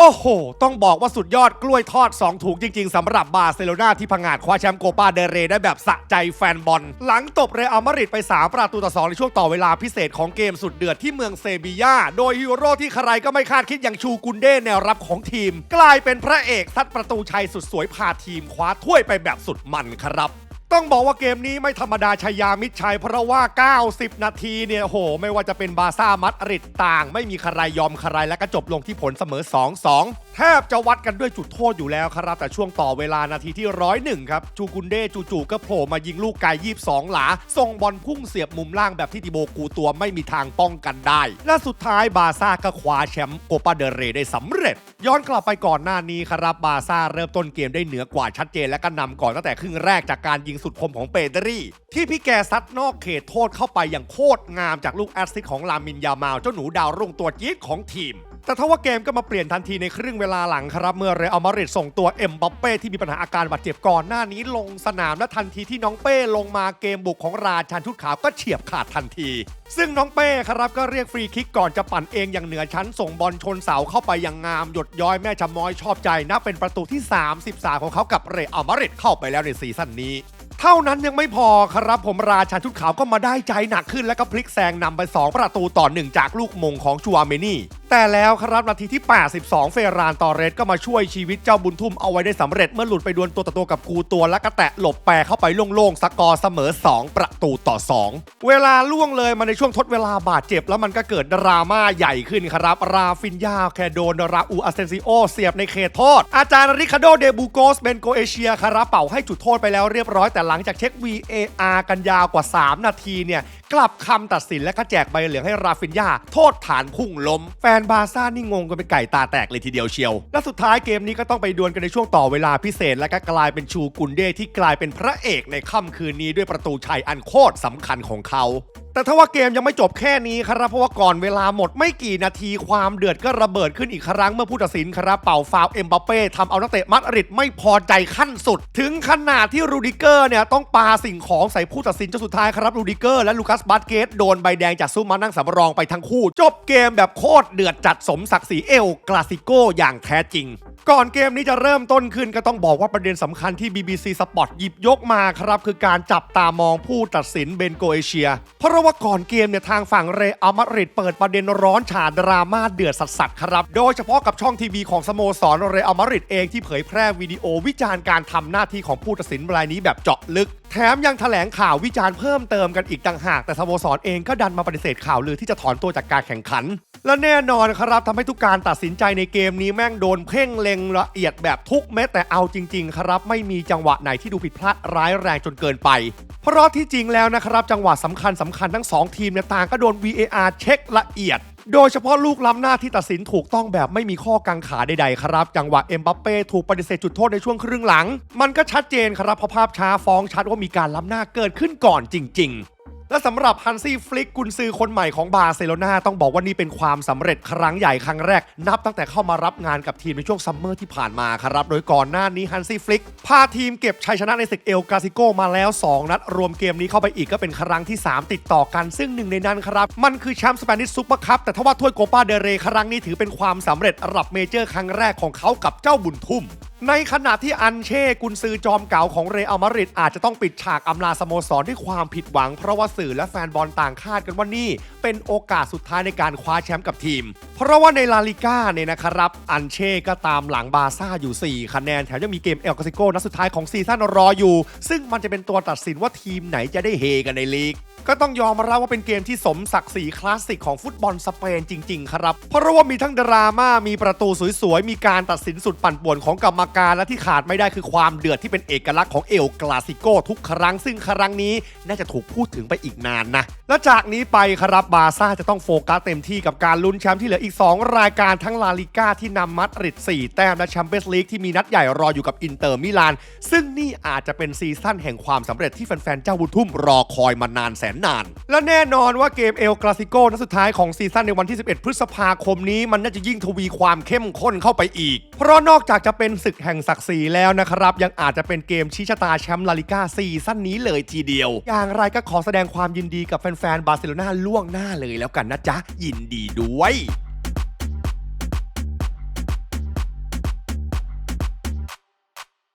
โอ้โห ต้องบอกว่าสุดยอดกล้วยทอด 2 ถุงจริง ๆสำหรับบาร์เซโลนาที่พังงาดคว้าแชมป์โกปาเดเรได้แบบสะใจแฟนบอล หลังตบเรอัลมาดริดไป 3 ประตูต่อ 2 ในช่วงต่อเวลาพิเศษของเกมสุดเดือดที่เมืองเซบียา โดยฮีโร่ที่ใครก็ไม่คาดคิดอย่างชูกุนเด้แนวรับของทีม กลายเป็นพระเอกซัดประตูชัยสุดสวยพาทีมคว้าถ้วยไปแบบสุดมันครับ ต้องบอกว่าเกมนี้ไม่ธรรมดาชายามิดชัย เพราะว่า 90 นาทีเนี่ยโห ไม่ว่าจะเป็นบาซ่ามัดริดต่าง ไม่มีใครยอมใครและก็จบลงที่ผลเสมอ 2-2 แทบจะวัดกันด้วยจุดโทษอยู่แล้วครับ แต่ช่วงต่อเวลานาทีที่ร้อยหนึ่งครับ จูกุนเด้จู่ๆก็โผล่มายิงลูกไกล22 หลาส่งบอลพุ่งเสียบมุมล่างแบบที่ติโบกูตัวไม่มีทางป้องกันได้ และสุดท้ายบาซ่าก็คว้าแชมป์โกปาเดเรได้สำเร็จ ย้อนกลับไปก่อนหน้านี้ครับบาซ่าเริ่มต้นเกมได้เหนือกว่าชัดเจนและก็นำก่อนตั้งแต่ครึ่งแรกจากการยิงสุดคมของเปเดรี่ ที่พี่แกซัดนอกเขตโทษเข้าไปอย่างโคตรงามจากลูกแอสซิสต์ของลามินยามาลเจ้าหนูดาวรุ่งตัวจี๊ดของทีม แต่ถ้าว่าเกมก็มาเปลี่ยนทันทีในครึ่งเวลาหลังครับ เมื่อเรอัลมาดริดส่งตัวเอ็มบัปเป้ที่มีปัญหาอาการบาดเจ็บก่อนหน้านี้ลงสนามและทันทีที่น้องเป้ลงมาเกมบุกของราชันชุดขาวก็เฉียบขาดทันที ซึ่งน้องเป้ครับก็เรียกฟรีคิกก่อนจะปั่นเองอย่างเหนือชั้นส่งบอลชนเสาเข้าไปอย่างงามหยดย้อยแม่ชะม้อยชอบใจนับเป็นประตูที่ 33 ของเขากับเรอัลมาดริดเข้าไปแล้วในซีซั่นนี้ เท่านั้นยังไม่พอครับผมราชาชุดขาวก็มาได้ใจหนักขึ้นแล้วก็พลิกแซงนำไป 2 ประตูต่อ 1 จากลูกมงของชูอาเมนี่ แต่แล้วครับนาทีที่ 82 เฟรานตอเรสก็มาช่วยชีวิตเจ้าบุญทุ่มเอาไว้ได้สำเร็จ เมื่อหลุดไปดวลตัวต่อตัวกับกูตัวแล้วก็แตะหลบแปรเข้าไปโล่งๆสกอร์เสมอ 2 ประตูต่อ 2 เวลาล่วงเลยมาในช่วงทดเวลาบาดเจ็บ แล้วมันก็เกิดดราม่าใหญ่ขึ้นครับ ราฟินยาแคโดนราอูอาเซนซิโอเสียบในเขตโทษ อาจารย์ริคาโดเดบูโกสเบนโกเอเชียครับเป่าให้จุดโทษไปแล้วเรียบร้อยแต่หลังจากเช็ค VAR กันยาวกว่า 3 นาทีเนี่ยกลับคำตัดสินและก็แจกใบเหลืองให้ราฟินยาโทษฐานพุ่งล้มแฟนบาร์ซ่านี่งงกันเป็นไก่ตาแตกเลยทีเดียวเชียว และสุดท้ายเกมนี้ก็ต้องไปดวลกันในช่วงต่อเวลาพิเศษ และก็กลายเป็นชูกุนเดที่กลายเป็นพระเอกในค่ำคืนนี้ด้วยประตูชัยอันโคตรสำคัญของเขา แต่ถ้าว่าเกมยังไม่จบแค่นี้ครับเพราะว่าก่อนเวลาหมดไม่กี่นาทีความเดือดก็ระเบิดขึ้นอีกครั้งเมื่อผู้ตัดสินครับเป่าฟาวเอ็มบัปเป้ทำเอานักเตะมัดริดไม่พอใจขั้นสุด ถึงขนาดที่รูดิเกอร์เนี่ยต้องปาสิ่งของใส่ผู้ตัดสินจนสุดท้ายครับรูดิเกอร์และลูคัสบาสเกตโดนใบแดงจากซูมานั่งสำรองไปทั้งคู่ จบเกมแบบโคตรเดือดจัดสมศักดิ์ศรีเอลกลาสิโกอย่างแท้จริง ก่อนเกมนี้จะเริ่มต้นขึ้นก็ต้องบอกว่าประเด็นสำคัญที่ BBC Sport หยิบยกมาครับ คือการจับตามองผู้ตัดสินเบนโกเอเชีย เพราะว่าก่อนเกมเนี่ยทางฝั่งเรอัลมาดริดเปิดประเด็นร้อนฉาดราม่าเดือดสัสๆครับ โดยเฉพาะกับช่องทีวีของสโมสรเรอัลมาดริดเองที่เผยแพร่วิดีโอวิจารณ์การทำหน้าที่ของผู้ตัดสินรายนี้แบบเจาะลึกแถมยังแถลงข่าววิจารณ์เพิ่มเติมกันอีกต่างหาก แต่สโมสรเองก็ดันมาปฏิเสธข่าวลือที่จะถอนตัวจากการแข่งขัน และแน่นอนครับทำให้ทุกการตัดสินใจในเกมนี้แม่งโดนเพ่งเล็งละเอียดแบบทุกเม็ดแต่เอาจริง ๆ ครับ ไม่มีจังหวะไหนที่ดูผิดพลาดร้ายแรงจนเกินไป เพราะที่จริงแล้วนะครับ จังหวะสำคัญสำคัญทั้งสองทีมเนี่ยต่างก็โดน VAR เช็คละเอียด โดยเฉพาะลูกล้ำหน้าที่ตัดสินถูกต้องแบบไม่มีข้อกังขาใดๆครับ จังหวะเอ็มบัปเป้ถูกปฏิเสธจุดโทษในช่วงครึ่งหลัง มันก็ชัดเจนครับเพราะภาพช้าฟ้องชัดว่ามีการล้ำหน้าเกิดขึ้นก่อนจริง ๆ และสำหรับฮันซี่ฟลิกกุนซือคนใหม่ของบาร์เซโลนาต้องบอกว่านี่เป็นความสำเร็จครั้งใหญ่ครั้งแรก นับตั้งแต่เข้ามารับงานกับทีมในช่วงซัมเมอร์ที่ผ่านมาครับ โดยก่อนหน้านี้ฮันซี่ฟลิกพาทีมเก็บชัยชนะในศึกเอลกาซิโกมาแล้ว 2 นัด รวมเกมนี้เข้าไปอีกก็เป็นครั้งที่ 3 ติดต่อกันซึ่งหนึ่งในนั้นครับ มันคือแชมป์สเปนิชซุปเปอร์คัพแต่ถ้าว่าถ้วยโกปาเดเรครั้งนี้ถือเป็นความสำเร็จระดับเมเจอร์ครั้งแรกของเขากับเจ้าบุญทุ่ม ในขณะที่อันเช่กุนซือจอมเก่าของเรอัลมาดริดอาจจะต้องปิดฉากอำลาสโมสรด้วยความผิดหวัง เพราะว่าสื่อและแฟนบอลต่างคาดกันว่านี่ เป็นโอกาสสุดท้ายในการคว้าแชมป์กับทีม เพราะว่าในลาลิก้าเนี่ยนะครับ อันเช่ก็ตามหลังบาซ่าอยู่ 4 คะแนน แถมยังมีเกมเอลกาซิโกนัดสุดท้ายของซีซั่นรออยู่ ซึ่งมันจะเป็นตัวตัดสินว่าทีมไหนจะได้เฮกันในลีกก็ต้องยอมรับว่าเป็นเกมที่สมศักดิ์ศรีคลาสสิกของฟุตบอลสเปนจริง ๆ ครับ เพราะว่ามีทั้งดราม่ามีประตูสวยๆมีการตัดสินสุดปั่นป่วนของกรรมการและที่ขาดไม่ได้คือความเดือดที่เป็นเอกลักษณ์ของเอลกลาสิโกทุกครั้งซึ่งครั้งนี้น่าจะถูกพูดถึงไปอีกนานนะ และจากนี้ไปครับบาซ่าจะต้องโฟกัสเต็มที่กับการลุ้นแชมป์ที่เหลืออีก 2 รายการทั้งลาลิก้าที่นำมัดริด4 แต้มและแชมเปี้ยนส์ลีกที่มีนัดใหญ่รออยู่กับอินเตอร์มิลาน ซึ่งนี่อาจจะเป็นซีซั่นแห่งความสำเร็จที่แฟนๆเจ้าบุญทุ่มรอคอยมานานแสนนาน และแน่นอนว่าเกมเอลกลาสิโกนัดสุดท้ายของซีซั่นในวันที่ 11 พฤษภาคมนี้มันน่าจะยิ่งทวีความเข้มข้นเข้าไปอีก เพราะนอกจากจะเป็นศึกแห่งศักดิ์ศรีแล้วนะครับ ยังอาจจะเป็นเกมชี้ชะตาแชมป์ลาลิก้าซีซั่นนี้เลยทีเดียว อย่างไรก็ขอแสดงความยินดีกับแฟนๆบาร์เซโลนาล่วงหน้าเลยแล้วกันนะจ๊ะยินดีด้วย